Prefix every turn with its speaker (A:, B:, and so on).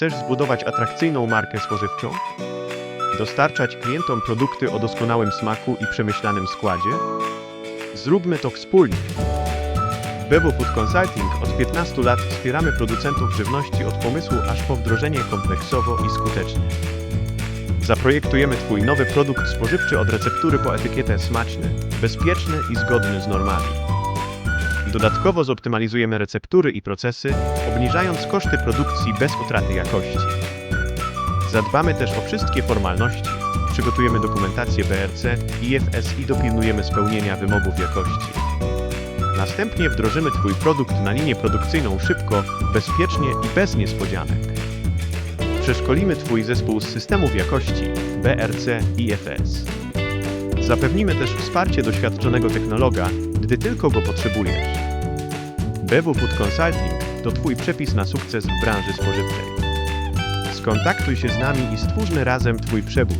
A: Chcesz zbudować atrakcyjną markę spożywczą? Dostarczać klientom produkty o doskonałym smaku i przemyślanym składzie? Zróbmy to wspólnie. Bewo Food Consulting od 15 lat wspieramy producentów żywności od pomysłu aż po wdrożenie kompleksowo i skutecznie. Zaprojektujemy Twój nowy produkt spożywczy od receptury po etykietę smaczny, bezpieczny i zgodny z normami. Dodatkowo zoptymalizujemy receptury i procesy, obniżając koszty produkcji bez utraty jakości. Zadbamy też o wszystkie formalności, przygotujemy dokumentację BRC, IFS i dopilnujemy spełnienia wymogów jakości. Następnie wdrożymy Twój produkt na linię produkcyjną szybko, bezpiecznie i bez niespodzianek. Przeszkolimy Twój zespół z systemów jakości BRC IFS. Zapewnimy też wsparcie doświadczonego technologa, gdy tylko go potrzebujesz. BW Food Consulting to Twój przepis na sukces w branży spożywczej. Skontaktuj się z nami i stwórzmy razem Twój przebór.